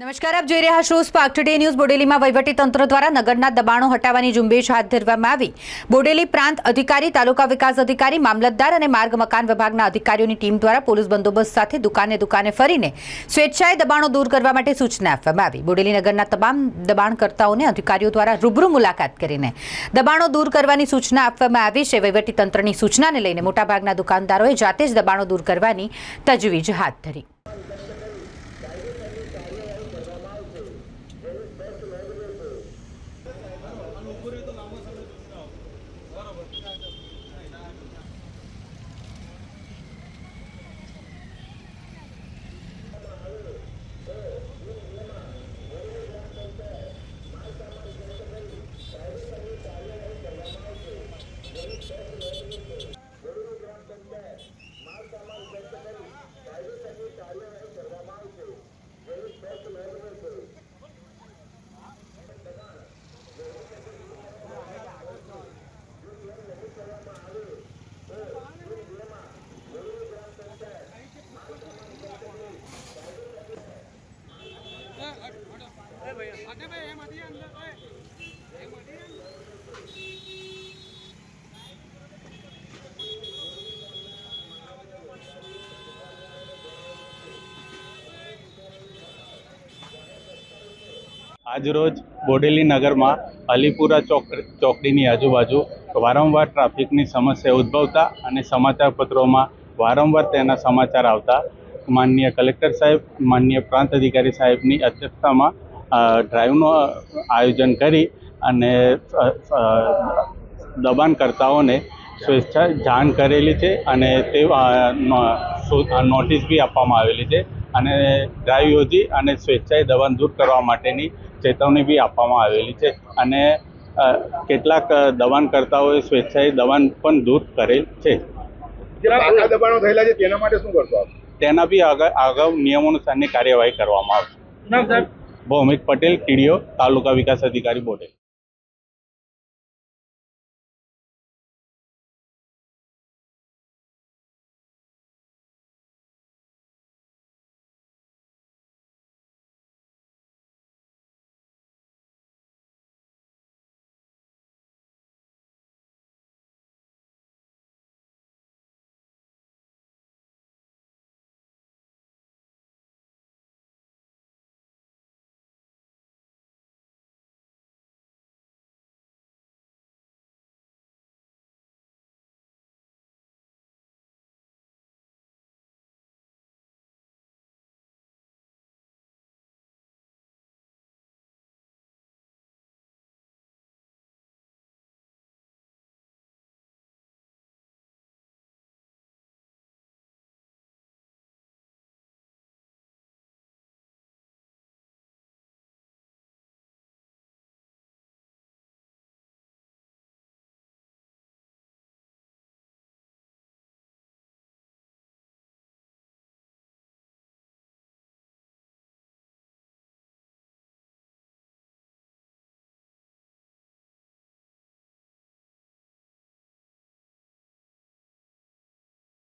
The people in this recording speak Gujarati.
નમસ્કાર, આપ જોઈ રહ્યા છો સ્પાર્ક ટુડે ન્યૂઝ બોડેલીમાં તંત્ર દ્વારા નગરના દબાણો હટાવવાની ઝુંબેશ હાથ ધરવામાં આવી. બોડેલી પ્રાંત અધિકારી, તાલુકા વિકાસ અધિકારી, મામલતદાર અને માર્ગ મકાન વિભાગના અધિકારીઓની ટીમ દ્વારા પોલીસ બંદોબસ્ત સાથે દુકાને દુકાને ફરીને સ્વેચ્છાએ દબાણો દૂર કરવા માટે સૂચના આપવામાં આવી. બોડેલી નગરના તમામ દબાણકર્તાઓને અધિકારીઓ દ્વારા રૂબરૂ મુલાકાત કરીને દબાણો દૂર કરવાની સૂચના આપવામાં આવી છે. તંત્રની સૂચનાને લઈને મોટાભાગના દુકાનદારોએ જાતે જ દબાણો દૂર કરવાની તજવીજ હાથ ધરી. આજરોજ બોડેલી નગરમાં અલીપુરા ચોક ચોકડીની આજુબાજુ વારંવાર ટ્રાફિકની સમસ્યા ઉદ્ભવતા અને સમાચાર પત્રોમાં વારંવાર તેના સમાચાર આવતા. માનનીય કલેક્ટર સાહેબ, માનનીય પ્રાંત અધિકારી સાહેબની અધ્યક્ષતામાં ડ્રાઈવનું આયોજન કરી અને દબાણકર્તાઓને સ્વેચ્છા જાણ કરેલી છે અને તે નોટિસ બી આપવામાં આવેલી છે અને ડ્રાઈવ યોજી અને સ્વેચ્છાએ દબાણ દૂર કરવા માટેની ચેતવણી બી આપવામાં આવેલી છે અને કેટલાક દબાણકર્તાઓએ સ્વેચ્છાએ દબાણ પણ દૂર કરેલ છે. જે દબાણો થયેલા છે તેના માટે શું કરશો તેના બી આગળ નિયમો અનુસારની કાર્યવાહી કરવામાં આવશે. ભૌમિક પટેલ કીડીઓ તાલુકા વિકાસ અધિકારી બોડેલી